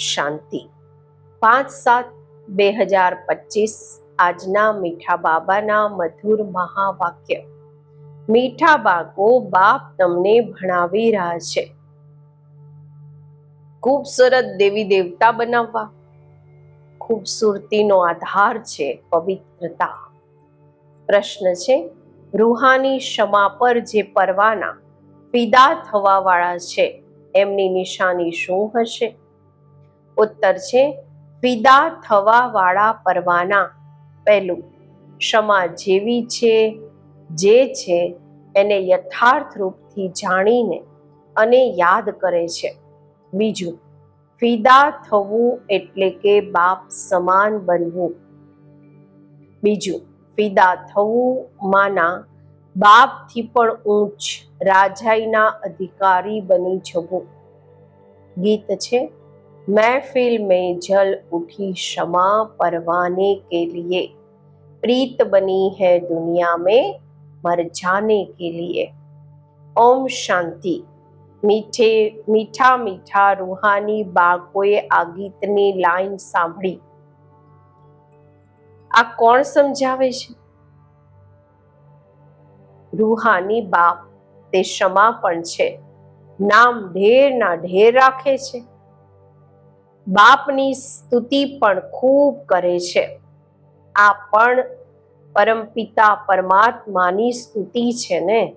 શાંતિ. પાંચ સાત બે હજાર પચીસ આજના મીઠા બાબાના મધુર મહાવાક્ય. મીઠા બાકો બાપ તમને ભણાવી રહ્યા છે. ખૂબસૂરત દેવી દેવતા બનાવવા. ખૂબસૂરતીનો આધાર છે પવિત્રતા. પ્રશ્ન છે, રૂહાની ક્ષમા પર જે પરવાના થવા વાળા છે, એમની નિશાની શું હશે? ઉત્તર છે ફિદા થવા વાળા પરવાના. પહેલું, ક્ષમા જેવી છે, જે છે, એને યથાર્થ રૂપથી જાણીને અને યાદ કરે છે. બીજું ફિદા થવું એટલે કે બાપ સમાન બનવું. બીજું ફિદા થવું માના બાપથી પણ ઊંચ રાજાઈના અધિકારી બની જવું. ગીત છે महफिल में जल उठी क्षमा परवाने के लिए प्रीत बनी है दुनिया में मर जाने के लिए ओम शांति મીઠે મીઠા મીઠા રૂહાની બાળકોએ આ ગીતની લાઈન સાંભળી આ કોણ સમજાવે છે રૂહાની બાપ તે ક્ષમા પણ છે નામ ઢેર ના ઢેર રાખે છે બાપની સ્તુતિ પણ ખૂબ કરે છે. આ પણ પરમપિતા પરમાત્માની સ્તુતિ છે ને?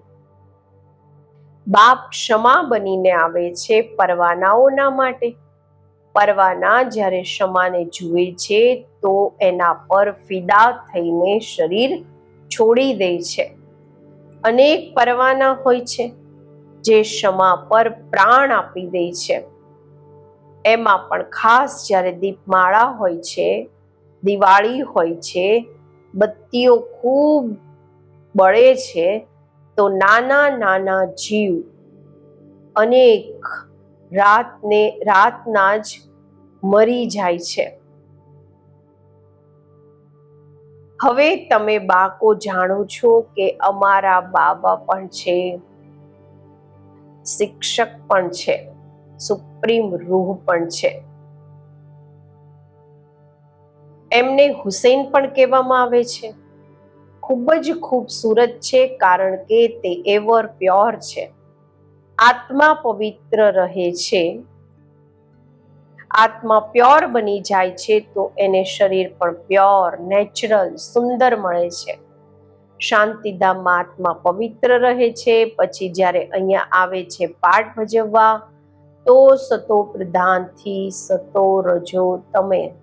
બાપ ક્ષમા બનીને આવે છે પરવાનાઓના માટે. પરવાના જ્યારે ક્ષમાને જુએ છે તો એના પર ફિદા થઈને શરીર છોડી દે છે. અનેક પરવાના હોય છે જે ક્ષમા પર પ્રાણ આપી દે છે. એમાં પણ ખાસ જ્યારે દીપમાળા હોય છે, દિવાળી હોય છે, બત્તીઓ ખૂબ બળે છે, તો નાના નાના જીવ અનેક રાતને રાતના જ મરી જાય છે. હવે તમે બાકો જાણો છો કે અમારા બાબા પણ છે, શિક્ષક પણ છે. સુપ્રીમ રૂહ પણ છે. એમને હુસૈન પણ કહેવામાં આવે છે. ખૂબ જ ખૂબસૂરત છે કારણ કે તે એવર પ્યોર છે. આત્મા પવિત્ર રહે છે. આત્મા પ્યોર બની જાય છે તો એને શરીર પણ પ્યોર, નેચરલ, સુંદર મળે છે. શાંતિધામમાં આત્મા પવિત્ર રહે છે, પછી જ્યારે અહીંયા આવે છે પાઠ ભજવવા તો સતો પ્રધાનથી સતો રજો તમે.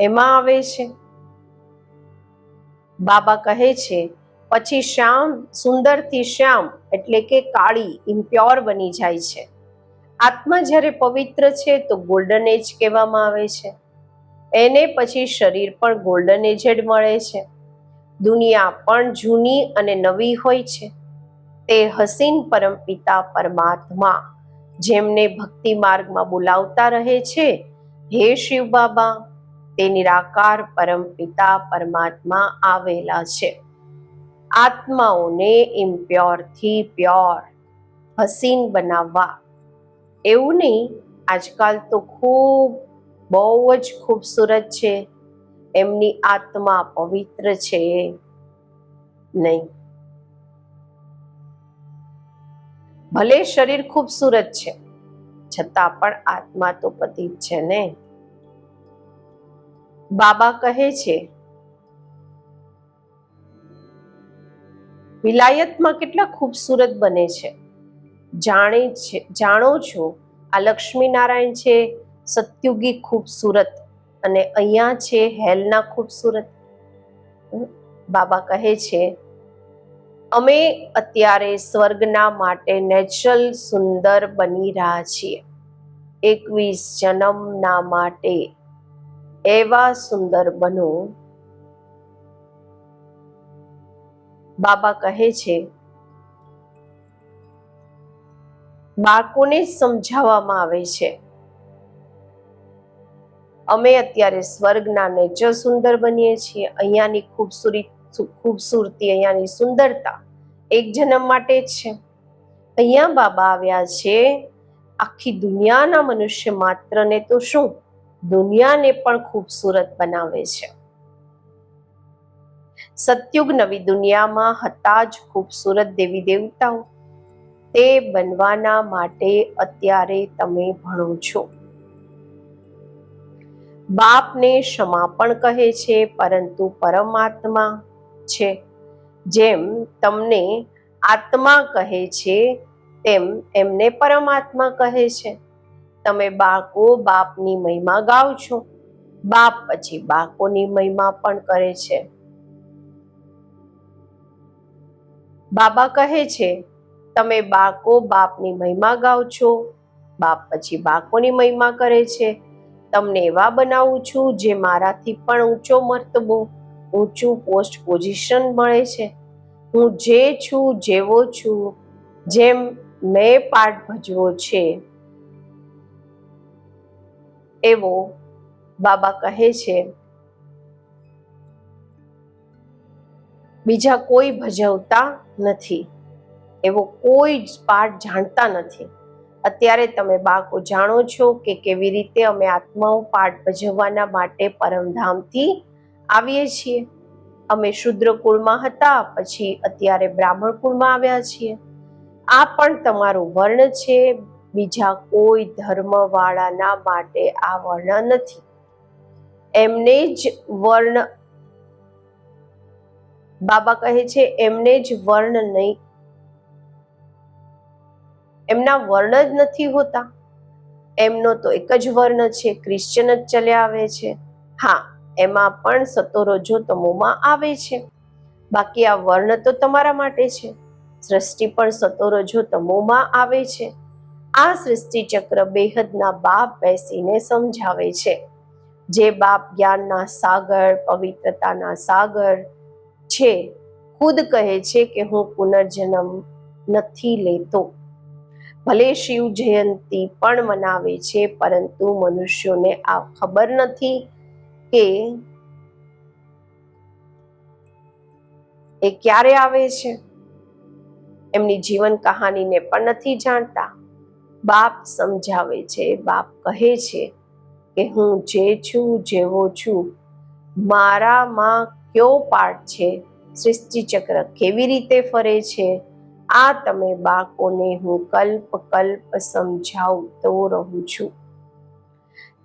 એમાં આવે છે? બાબા કહે છે, પછી શ્યામ સુંદરથી શ્યામ એટલે કે કાળી ઇમ્પ્યોર બની જાય છે. આત્મા જ્યારે પવિત્ર છે તો ગોલ્ડન એજ કહેવામાં આવે છે. એને પછી શરીર પણ ગોલ્ડન એજેડ મળે છે. દુનિયા પણ જૂની અને નવી હોય છે. તે હસીન પરમપિતા પરમાત્મા, જેમને ભક્તિ માર્ગમાં બોલાવતા રહે છે, હે શિવ બાબા, તે નિરાકાર પરમપિતા પરમાત્મા આવેલા છે. આત્માઓને ઇમ્પ્યોરથી પ્યોર, હસીન બનાવવા. એવું નહીં, આજકાલ તો ખૂબ, બહુ જ ખૂબસૂરત છે. એમની આત્મા પવિત્ર છે. નહીં. ભલે શરીર ખૂબસૂરત છે, છતાં પણ આત્મા તો પતિત છે ને? બાબા કહે છે, વિલાયતમાં કેટલા ખૂબસૂરત બને છે. જાણે છે, જાણો છો, આ લક્ષ્મી નારાયણ છે સત્યુગી ખૂબસૂરત અને અહીંયા છે હેલના ખૂબસૂરત. બાબા કહે છે અમે અત્યારે સ્વર્ગના માટે નેચરલ સુંદર બની રહ્યા છીએ. એકવીસ જન્મના માટે એવા સુંદર બનો. બાબા કહે છે, બાળકોને સમજાવવામાં આવે છે, અમે અત્યારે સ્વર્ગના નેચર સુંદર બનીએ છીએ. અહીંયાની ખૂબસૂરતી ખૂબસૂરતી અહીંયાની સુંદરતા એક જન્મ માટે છે. અહીંયા બાબા આવ્યા છે, આખી દુનિયાના મનુષ્ય માત્રને તો શું? દુનિયાને પણ ખૂબસૂરત બનાવે છે. સત્યુગ નવી દુનિયામાં હતા જ ખૂબસૂરત દેવી દેવતાઓ. તે બનવાના માટે અત્યારે તમે ભણો છો. બાપને ક્ષમા પણ કહે છે, પરંતુ પરમાત્મા છે. જેમ તમને આત્મા કહે છે, તેમ એમને પરમાત્મા કહે છે. તમે બાકો બાપની મહિમા ગાઓ છો. બાપ પછી બાકોની મહિમા પણ કરે છે. બાબા કહે છે, તમે બાકો બાપની મહિમા ગાઓ છો. બાપ પછી બાકોની મહિમા કરે છે. તમને એવા બનાવું છું જે મારાથી પણ ઊંચો મર્તબો ઊંચું પોસ્ટ પોઝિશન મળે છે. હું જે છું, જેવો છું, જેમ મેં પાઠ ભજવો છે, એવો બાબા કહે છે. બીજા કોઈ ભજવતા નથી. એવો કોઈ જ પાઠ જાણતા નથી. અત્યારે તમે બાળકો જાણો છો કે કેવી રીતે અમે આત્માઓ પાઠ ભજવવાના માટે પરમધામથી આવીએ છીએ. અમે શુદ્ર કુળમાં હતા, પછી અત્યારે બ્રાહ્મણ કુળમાં આવ્યા છીએ. આ પણ તમારું વર્ણ છે. બીજા કોઈ ધર્મ વાળાના માટે આ વર્ણ નથી. એમને જ વર્ણ બાબા કહે છે, એમને જ વર્ણ નહીં. એમના વર્ણ જ નથી હોતા. એમનો તો એક જ વર્ણ છે ક્રિશ્ચન જ ચલે આવે છે. હા એમાં પણ સતોરજો તમોમાં આવે છે. બાકી આ વર્ણ તો તમારા માટે છે. સૃષ્ટિ પણ સતોરજો તમોમાં આવે છે. આ સૃષ્ટિ ચક્ર બેહદના બાપ બેસીને સમજાવે છે. જે બાપ જ્ઞાનના સાગર, પવિત્રતાના સાગર છે, ખુદ કહે છે કે હું પુનર્જન્મ નથી લેતો. ભલે શિવ જયંતી પણ મનાવે છે, પરંતુ મનુષ્યોને આ ખબર નથી કે એ ક્યારે આવે છે? એમની જીવન કહાનીને પણ નથી જાણતા. બાપ સમજાવે છે, બાપ કહે છે કે હું જે છું, જેવો છું. મારામાં કયો પાર્ટ છે? સૃષ્ટિ ચક્ર કેવી રીતે ફરે છે? આ તમે બાળકોને હું કલ્પ કલ્પ સમજાવતો રહું છું.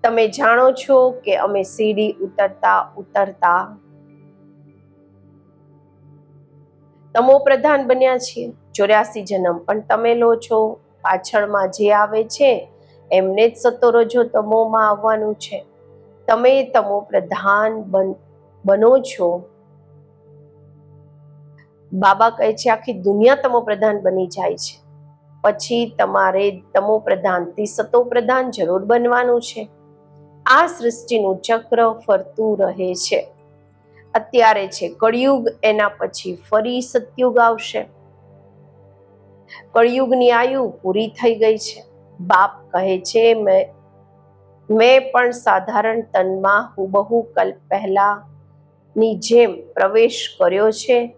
તમે જાણો છો કે અમે સીડી ઉતરતા ઉતરતા તમો પ્રધાન બન્યા છીએ, ચોર્યાસી જન્મ. પણ તમે લો છો, પાછળમાં જે આવે છે, એમને જ સતોરજો તમોમાં આવવાનું છે. તમે તમો પ્રધાન બનો છો. બાબા કહે છે, આખી દુનિયા તમો પ્રધાન બની જાય છે. પછી તમારે તમો પ્રધાનથી સતો પ્રધાન જરૂર બનવાનું છે. આ સૃષ્ટિનું ચક્ર ફરતું રહે છે. અત્યારે છે કળિયુગ, એના પછી ફરી સતયુગ આવશે. કળિયુગની આયુ પૂરી થઈ ગઈ છે. બાપ કહે છે, મેં મેં પણ સાધારણ તનમાં હુબહુ કલ્પ પહેલાની જેમ પ્રવેશ કર્યો છે.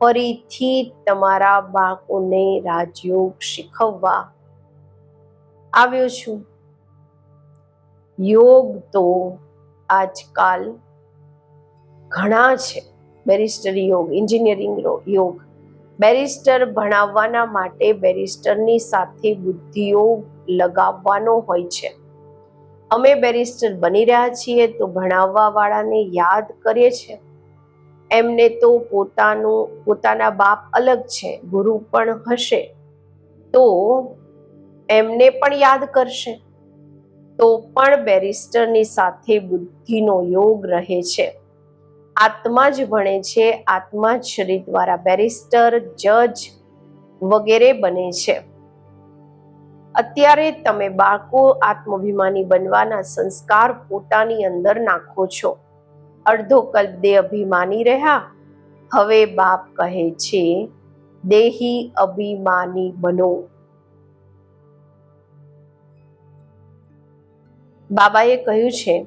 ફરીથી તમારા બાળકોને રાજયોગ શીખવવા આવ્યો છું. યોગ તો આજકાલ ઘણા છે. બેરિસ્ટર યોગ, એન્જિનિયરિંગ યોગ. બેરિસ્ટર ભણાવવાના માટે બેરિસ્ટરની સાથે બુદ્ધિઓ લગાવવાનો હોય છે. અમે બેરિસ્ટર બની રહ્યા છીએ તો ભણાવવા વાળાને યાદ કરીએ છીએ. એમને તો પોતાનું, પોતાના બાપ અલગ છે, ગુરુ પણ હશે. તો એમને પણ યાદ કરશે. તો પણ બેરિસ્ટરની સાથે બુદ્ધિનો યોગ રહે છે. આત્મા જ ભણે છે, આત્મા જ શરીર દ્વારા બેરિસ્ટર, જજ વગેરે બને છે. અત્યારે તમે બાળકો આત્માભિમાની બનવાના સંસ્કાર પોતાની અંદર નાખો છો. અડધો કલ્પ દે અભિમાની રહ્યા. હવે બાપ કહે છે, દેહી અભિમાની બનો. બાબાએ કહ્યું છે,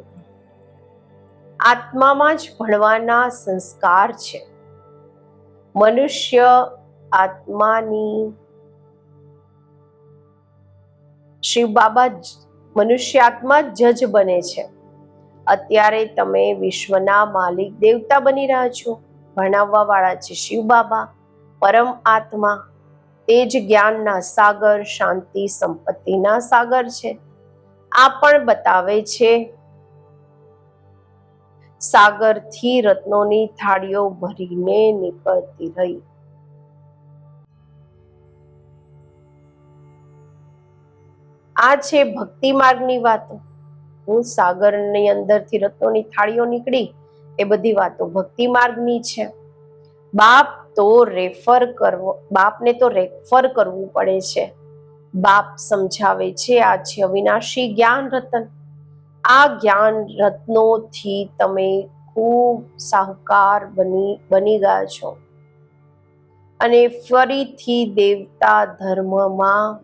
આત્મામાં જ ભણવાના સંસ્કાર છે. મનુષ્ય આત્માની શિવ બાબા મનુષ્ય આત્મા જજ બને છે. અત્યારે તમે વિશ્વના માલિક દેવતા બની રહ્યા છો. ભણાવવા વાળા છે શિવ બાબા, પરમ આત્મા. તે જ જ્ઞાનના સાગર, શાંતિ, સંપત્તિના સાગર છે. આ પણ બતાવે છે. સાગરથી રત્નોની થાળીઓ ભરીને નીકળતી રહી. આ છે ભક્તિ માર્ગની વાતો. હું સાગરની અંદરથી રત્નોની થાળીઓ નીકળી, એ બધી વાતો ભક્તિ માર્ગની છે. બાપ તો રેફર કરવો, બાપને તો રેફર કરવું પડે છે. બાપ સમજાવે છે, આ છે અવિનાશી જ્ઞાન રતન. આ જ્ઞાન રત્નોથી તમે ખૂબ સાહુકાર બની બની ગયા છો. અને ફરીથી દેવતા ધર્મમાં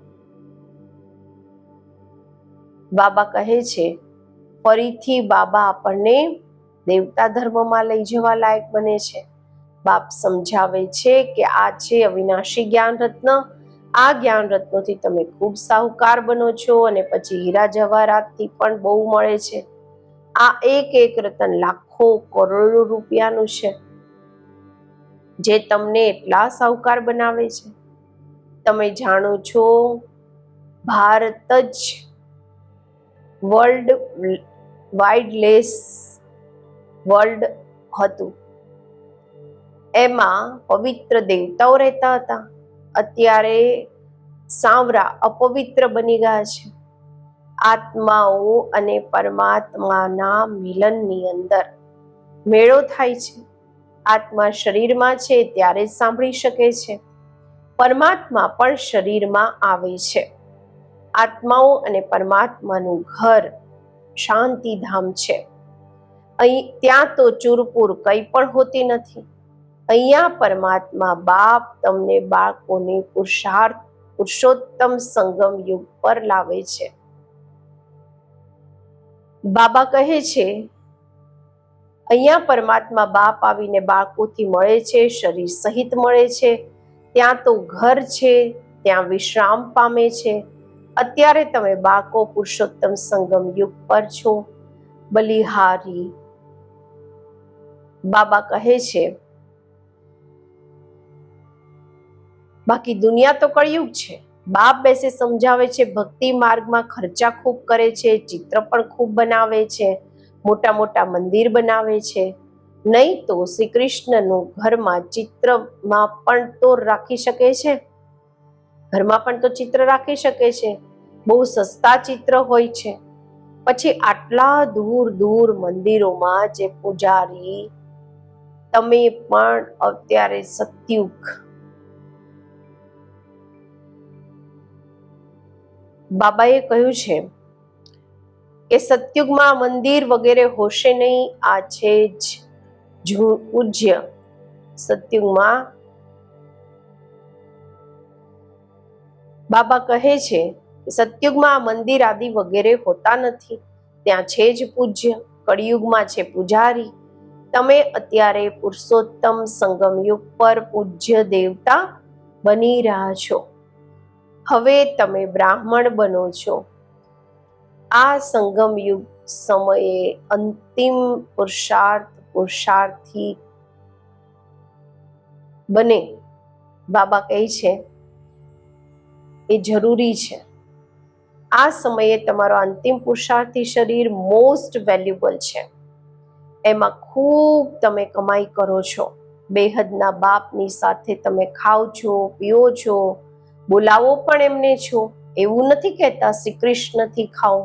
બાબા કહે છે, ફરીથી બાબા આપણને દેવતા ધર્મમાં લઈ જવા લાયક બને છે. બાપ સમજાવે છે કે આ છે અવિનાશી જ્ઞાન રત્ન. આ જ્ઞાન રત્નોથી તમે ખૂબ સાહુકાર બનો છો અને પછી હીરા જવાહરાતથી પણ બહુ મળે છે. આ એક એક રતન લાખો કરોડો રૂપિયાનું છે. જે તમને એટલા સાહુકાર બનાવે છે. તમે જાણો છો, ભારત જ વર્લ્ડ વાઇડલેસ વર્લ્ડ હતું. એમાં પવિત્ર દેવતાઓ રહેતા હતા. અત્યારે સાંવરા અપવિત્ર બની ગયા છે. આત્માઓ અને પરમાત્માના મિલનની અંદર મેળો થાય છે. આત્મા શરીરમાં છે ત્યારે સાંભળી શકે છે. પરમાત્મા પણ શરીરમાં આવે છે. આત્માઓ અને પરમાત્માનું ઘર શાંતિધામ છે. અહીં ત્યાં તો ચૂરપુર કંઈ પણ હોતી નથી. અહીંયા પરમાત્મા બાપ તમને બાળકોને પુરુષાર્થ, પુરુષોત્તમ સંગમ યુગ પર લાવે છે. બાબા કહે છે, અહીંયા પરમાત્મા બાપ આવીને બાળકોથી મળે છે, શરીર સહિત મળે છે, ત્યાં તો ઘર છે, ત્યાં વિશ્રામ પામે છે. અત્યારે તમે બાળકો પુરુષોત્તમ સંગમ યુગ પર છો. બલિહારી બાબા કહે છે બાકી દુનિયા તો કળિયુગ છે. બાપ બેસે સમજાવે છે, ભક્તિ માર્ગમાં ખર્ચા ખૂબ કરે છે, ચિત્ર પણ ખૂબ બનાવે છે, મોટા મોટા મંદિર બનાવે છે. નહીં તો શ્રી કૃષ્ણનું ઘરમાં ચિત્રમાં પણ તો રાખી શકે છે? ઘરમાં પણ તો ચિત્ર રાખી શકે છે? બહુ સસ્તા ચિત્ર હોય છે. પછી આટલા દૂર દૂર મંદિરોમાં જે પૂજારી, તમે પણ અત્યારે સત્યુગ બાબાએ કહ્યું છે કે સત્યુગમાં મંદિર વગેરે હોશે નહીં, આ છે જ પૂજ્ય સત્યુગમાં. બાબા કહે છે સતયુગમાં મંદિર આદિ વગેરે હોતા નથી, ત્યાં છે જ પૂજ્ય, કળિયુગમાં છે પૂજારી. તમે અત્યારે પુરુષોત્તમ સંગમયુગ પર પૂજ્ય દેવતા બની રહ્યા છો. હવે તમે બ્રાહ્મણ બનો છો. આ સંગમ યુગ સમયે અંતિમ પુરુષાર્થ પુરુષાર્થી બને. બાબા કહે છે, એ જરૂરી છે. આ સમયે તમારો અંતિમ પુરુષાર્થી શરીર મોસ્ટ વેલ્યુબલ છે. એમાં ખૂબ તમે કમાઈ કરો છો. બેહદના બાપની સાથે તમે ખાઓ છો, પીઓ છો બોલાવો પણ એમને છો. એવું નથી કહેતા શ્રી કૃષ્ણથી ખાઓ.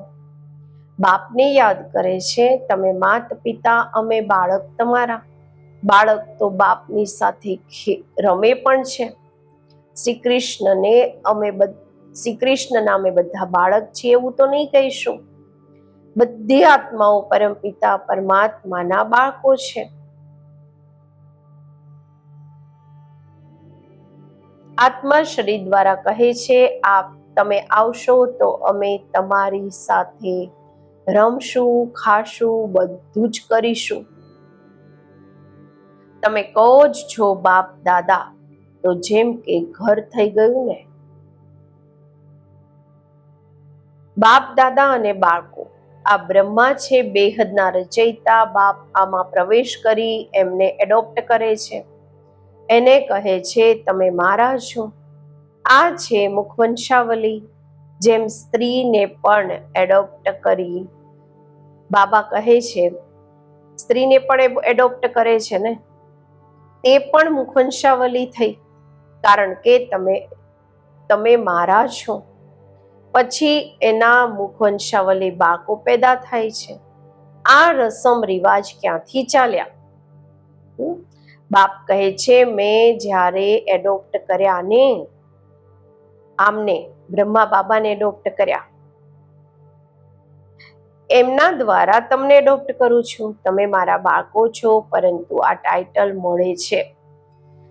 બાપને યાદ કરે છે, તમે માત પિતા, અમે બાળક તમારા. બાળક તો બાપની સાથે રમે પણ છે. શ્રી કૃષ્ણને અમે શ્રી કૃષ્ણના અમે બધા બાળક છીએ એવું તો નહીં કહીશું. બધી આત્માઓ પરમપિતા પરમાત્માના બાળકો છે. આત્મા શરીર દ્વારા કહે છે, આપ તમે આવશો તો અમે તમારી સાથે રમશું, ખાશું, બધું જ કરીશું. તમે કહો જ છો, બાપ, દાદા. તો જેમ કે ઘર થઈ ગયું ને. બાપ, દાદા અને બાળકો, આ બ્રહ્મા છે બેહદના રચયિતા. બાપ આમાં પ્રવેશ કરી એમને એડોપ્ટ કરે છે. એને કહે છે, તમે મારા છો. આ છે મુખવંશાવલી, જેમ સ્ત્રીને પણ એડોપ્ટ કરી. બાબા કહે છે, સ્ત્રીને પણ એડોપ્ટ કરે છે ને? તે પણ મુખવંશાવલી થઈ, કારણ કે તમે તમે મારા છો. પછી એના મુખવંશાવલી બાકો પેદા થાય છે. આ રસમ રિવાજ ક્યાંથી ચાલ્યા? બાપ કહે છે, મેં જ્યારે એડોપ્ટ કર્યા ને આમને બ્રહ્મા બાબાને એડોપ્ટ કર્યા. એમના દ્વારા તમને એડોપ્ટ કરું છું. તમે મારા બાળકો છો, પરંતુ આ ટાઇટલ મળે છે.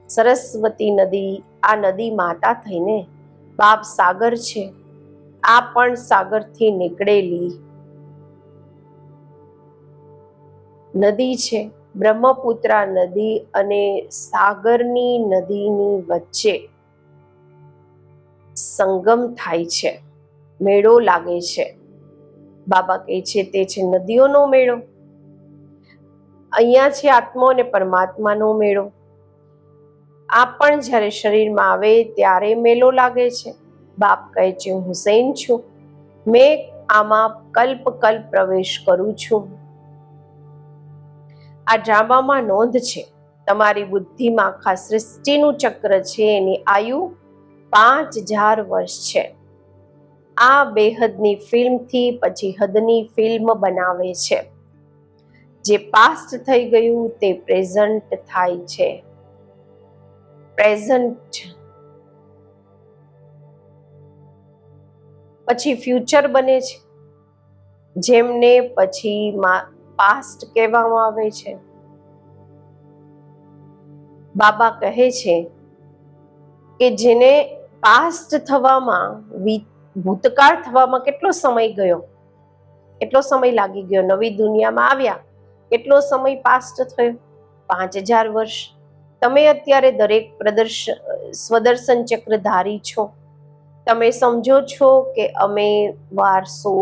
સરસ્વતી નદી, આ નદી માતા થઈને બાપ સાગર છે. આ પણ સાગરથી નીકળેલી નદી છે. બ્રહ્મપુત્રા નદી અને સાગરની નદીની વચ્ચે સંગમ થાય છે. મેળો લાગે છે. બાબા કહે છે તે છે નદીઓનો મેળો. અહીંયા છે આત્મા અને પરમાત્માનો મેળો. આ પણ જ્યારે શરીરમાં આવે ત્યારે મેલો લાગે છે. બાપ કહે છે હું હુસૈન છું. મેં આમાં કલ્પ કલ્પ પ્રવેશ કરું છું. આ ડ્રામામાં નોંધ છે. તમારી બુદ્ધિમાં આખા સૃષ્ટિનું ચક્ર છે, એની આયુ પાંચ હજાર વર્ષ છે. આ બેહદની ફિલ્મથી પછી હદની ફિલ્મ બનાવે છે. જે પાસ્ટ થઈ ગયું તે પ્રેઝન્ટ થાય છે. પ્રેઝન્ટ પછી ફ્યુચર બને છે. જેમને પછી પાસ્ટ કહેવામાં આવે છે. બાબા કહે છે કે જેને પાસ્ટ થવામાં ભૂતકાળ થવામાં કેટલો સમય ગયો? કેટલો સમય લાગી ગયો? નવી દુનિયામાં આવ્યા, કેટલો સમય પાસ્ટ થયો? પાંચ હજાર વર્ષ. તમે અત્યારે દરેક પ્રદર્શન સ્વદર્શન ચક્રધારી છો. તમે સમજો છો કે અમે વારસો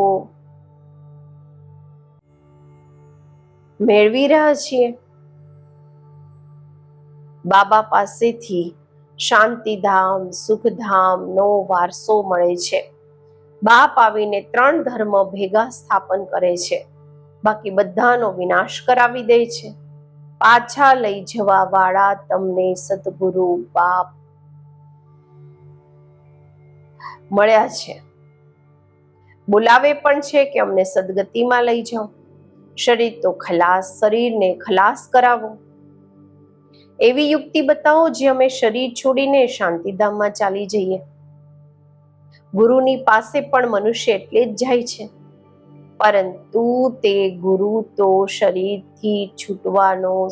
મેળવી રહ્યા છીએ. બાબા પાસેથી શાંતિધામ સુખધામનો વારસો મળે છે. બાપ આવીને ત્રણ ધર્મ ભેગા સ્થાપન કરે છે. બાકી બધાનો વિનાશ કરાવી દે છે. પાછા લઈ જવા વાળા તમને સદગુરુ બાપ મળ્યા છે. બોલાવે પણ છે કે અમને સદગતિમાં લઈ જાઓ. શરીર તો ખલાસ, શરીરને ખલાસ કરાવો. એવી યુક્તિ બતાવો જે અમે શરીર છોડીને શાંતિધામમાં ચાલી જઈએ. ગુરુની પાસે પણ મનુષ્ય એટલે જ જાય છે. પરંતુ તે ગુરુ તો શરીરથી છૂટવાનો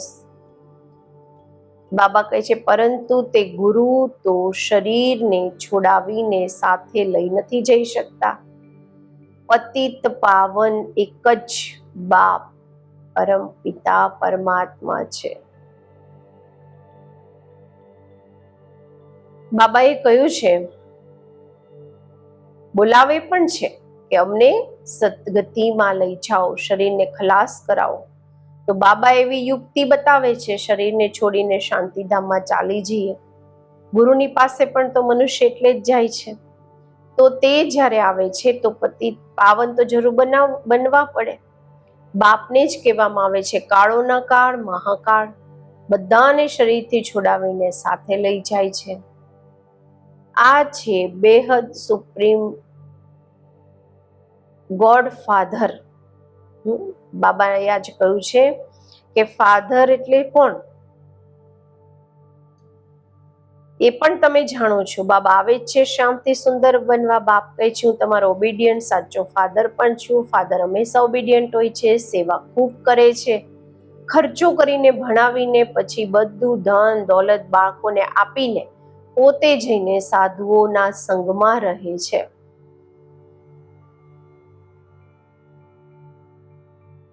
બાબા કહે છે, પરંતુ તે ગુરુ તો શરીરને છોડાવીને સાથે લઈ નથી જઈ શકતા. પતિત પાવન એક જ બાપ પરમ પિતા પરમાત્મા છે. બાબાએ કહ્યું છે, બોલાવે પણ છે કે અમને સદગતિમાં લઈ જાઓ, શરીરને ખલાસ કરાવો. તો બાબા એવી યુક્તિ બતાવે છે, શરીરને છોડીને શાંતિધામમાં ચાલી જઈએ. ગુરુની પાસે પણ તો મનુષ્ય એટલે જ જાય છે. તો તે જ્યારે આવે છે, તો પતિ પાવન તો જરૂર બનાવ, બનવા પડે. બાપને જ કહેવામાં આવે છે, કાળોના કાળ, મહાકાળ, બધાને શરીરથી છોડાવીને સાથે લઈ જાય છે. આ છે બેહદ સુપ્રીમ ગોડ ફાધર બાબાએ આજ કહ્યું છે કે ફાધર એટલે કોણ? એ પણ તમે જાણો છો. બાબા આવે જ છે શામથી સુંદર બનવા બાપ કહે છે, હું તમારો ઓબિડિયન્ટ સાચો ફાધર પણ છું. ફાધર હંમેશા ઓબિડિયન્ટ હોય છે, સેવા ખૂબ કરે છે. ખર્ચો કરીને ભણાવીને પછી બધું ધન, દોલત બાળકોને આપીને પોતે જઈને સાધુઓના સંગમાં રહે છે.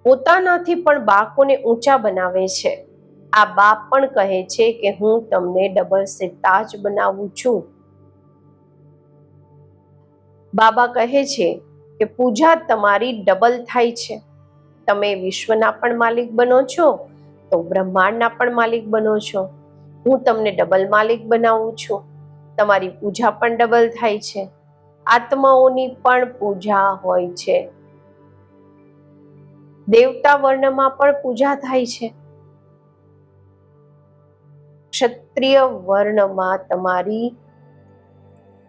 પોતાનાથી પણ બાળકોને ઊંચા બનાવે છે. આ બાપ પણ કહે છે કે હું તમને ડબલ સિતાજ બનાવું છું. બાબા કહે છે કે પૂજા તમારી ડબલ થાય છે. તમે વિશ્વના પણ માલિક બનો છો, તો બ્રહ્માંડના પણ માલિક બનો છો. હું તમને ડબલ માલિક બનાવું છું. તમારી પૂજા પણ ડબલ થાય છે. આત્માઓની પણ પૂજા હોય છે. દેવતા વર્ણમાં પણ પૂજા થાય છે. ક્ષત્રિય વર્ણમાં તમારી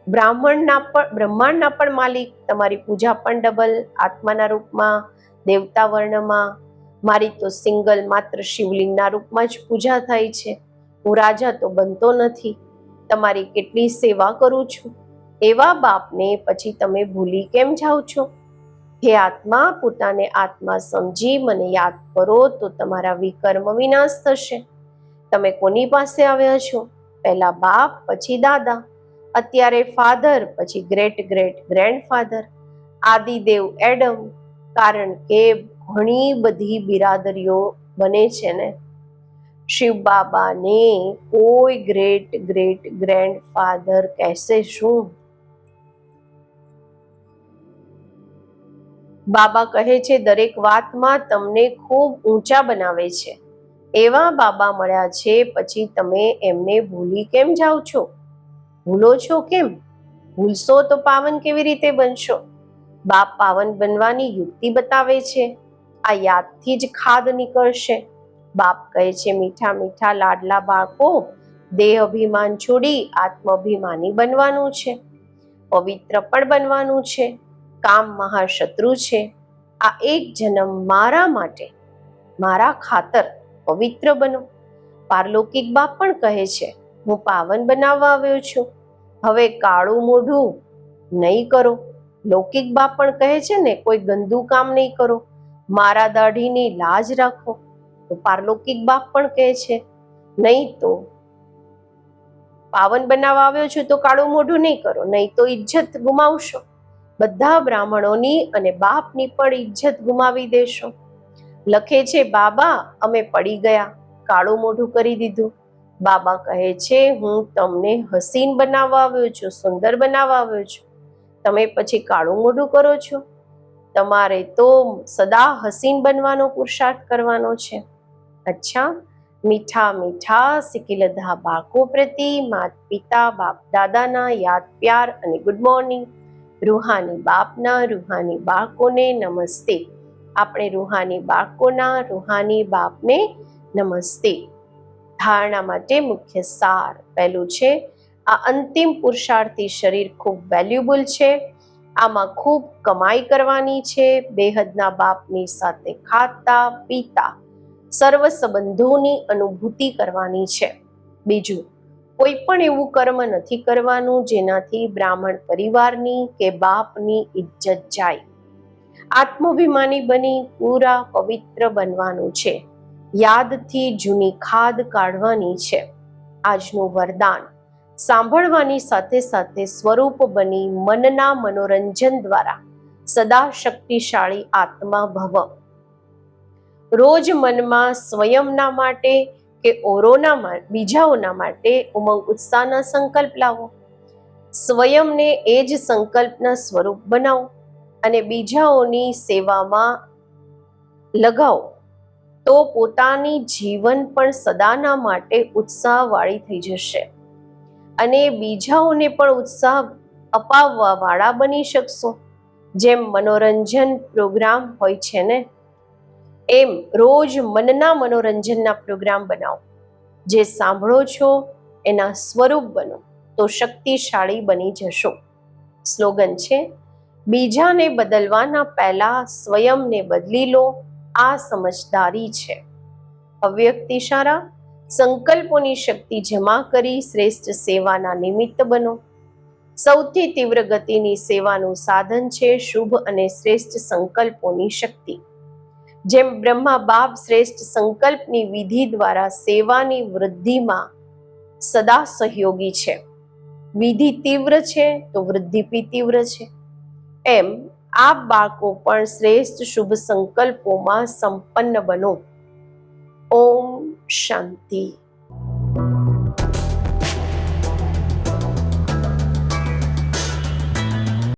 બ્રાહ્મણના પણ, બ્રહ્માંડના પણ માલિક, તમારી પૂજા પણ ડબલ આત્માના રૂપમાં, દેવતા વર્ણમાં. મારી તો સિંગલ માત્ર શિવલિંગના રૂપમાં જ પૂજા થાય છે. હું રાજા તો બનતો નથી. તમારી કેટલી સેવા કરું છું. એવા બાપને પછી તમે ભૂલી કેમ જાઓ છો? હે આત્મા, પોતાને આત્મા સમજી મને યાદ કરો તો તમારા વિકર્મ વિનાશ થશે. તમે કોની પાસે આવ્યા છો? પહેલા બાપ, પછી દાદા. અત્યારે ફાધર, પછી ગ્રેટ ગ્રેટ ગ્રેન્ડફાધર. આદિદેવ એડમ. કારણ કે ઘણી બધી બિરાદરીઓ બને છે ને. શિવ બાબાને કોઈ ગ્રેટ ગ્રેટ ગ્રેન્ડફાધર કહેશે શું? બાબા કહે છે, દરેક વાતમાં તમને ખૂબ ઊંચા બનાવે છે. એવા બાબા મળ્યા છે, પછી તમે એમને ભૂલી કેમ જાઓ છો? ભૂલો છો કેમ? ભૂલશો તો પાવન કેવી રીતે બનશો? બાપ પાવન બનવાની યુક્તિ બતાવે છે. આ યાદથી જ ખાદ નીકળશે. બાપ કહે છે, મીઠા મીઠા લાડલા બાળકો, દેહ અભિમાન છોડી આત્માભિમાની બનવાનું છે. પવિત્ર પણ બનવાનું છે. કામ મહાશત્રુ છે. આ એક જન્મ મારા માટે, મારા ખાતર પવિત્ર બનો. પારલૌકિક બાપ પણ કહે છે, હું પાવન બનાવવા આવ્યો છું. હવે કાળું મોઢું નહીં કરો. લૌકિક બાપ પણ કહે છે ને, કોઈ ગંદુ કામ નહીં કરો. મારા દાઢીની લાજ રાખો. તો પારલૌકિક બાપ પણ કહે છે, નહીં તો પાવન બનાવવા આવ્યો છું તો કાળું મોઢું નહીં કરો. નહીં તો ઇજ્જત ગુમાવશો. બધા બ્રાહ્મણોની અને બાપની પણ ઇજ્જત ગુમાવી દેશો. લખે છે, બાબા, અમે પડી ગયા, કાળું મોઢું કરી દીધું. બાબા કહે છે, હું તમને હસીન બનાવવા આવ્યો છું, સુંદર બનાવવા આવ્યો છું. તમે પછી કાળું મોઢું કરો છો? તમારે તો સદા હસીન બનવાનો પુરુષાર્થ કરવાનો છે. અચ્છા, મીઠા મીઠા સિકિલધા બાળકો પ્રતિ માત પિતા બાપ દાદાના યાદ પ્યાર અને ગુડ મોર્નિંગ. રૂહાની બાપના, રૂહાની બાળકોને નમસ્તે. આપણે રૂહાની બાળકોના, રૂહાની બાપને નમસ્તે. ધારણા માટે મુખ્ય સાર પહેલું છે, આ અંતિમ પુરુષાર્થી શરીર ખૂબ વેલ્યુબલ છે, આમાં ખૂબ કમાઈ કરવાની છે, બેહદના બાપની સાથે ખાતા, પીતા, સર્વ સંબંધોની અનુભૂતિ કરવાની છે. બીજું, કોઈ પણ એવું કર્મ નથી કરવાનું જેનાથી બ્રાહ્મણ પરિવારની કે બાપની ઇજ્જત જાય. આત્માભિમાની બની પૂરા પવિત્ર બનવાનું છે. યાદથી જૂની ખાદ કાઢવાની છે. આજનું વરદાન. સાંભળવાની સાથે સાથે સ્વરૂપ બની મનના મનોરંજન દ્વારા સદા શક્તિશાળી આત્મા ભવ. રોજ મનમાં સ્વયંના માટે કે ઓરોના બીજાઓના માટે ઉમંગ ઉત્સાહના સંકલ્પ લાવો. સ્વયંને એ જ સંકલ્પના સ્વરૂપ બનાવો. અને બીજાઓની સેવામાં લગાવો. તો પોતાની જીવન પણ સદાના માટે ઉત્સાહવાળી થઈ જશે. અને બીજાઓને પણ ઉત્સાહ અપાવવા વાળા બની શકશો. જેમ મનોરંજન પ્રોગ્રામ હોય છે ને? એમ રોજ મનના મનોરંજનના પ્રોગ્રામ બનાવો. જે સાંભળો છો, એના સ્વરૂપ બનો. તો શક્તિશાળી બની જશો. સ્લોગન છે બીજાને બદલવાના પહેલા સ્વયંને બદલી લો, આ સમજદારી છે. અવ્યક્ત ઇશારા સંકલ્પોની શક્તિ જમા કરી શ્રેષ્ઠ સેવાના નિમિત્ત બનો. સૌથી તીવ્ર ગતિની સેવાનું સાધન છે શુભ અને શ્રેષ્ઠ સંકલ્પોની શક્તિ. જેમ બ્રહ્મા બાપ શ્રેષ્ઠ સંકલ્પની વિધિ દ્વારા સેવાની વૃદ્ધિમાં સદા સહયોગી છે. વિધિ તીવ્ર છે તો વૃદ્ધિ બી તીવ્ર છે. એમ આ બાળકો પણ શ્રેષ્ઠ શુભ સંકલ્પોમાં સંપન્ન બનો. ઓમ શાંતિ.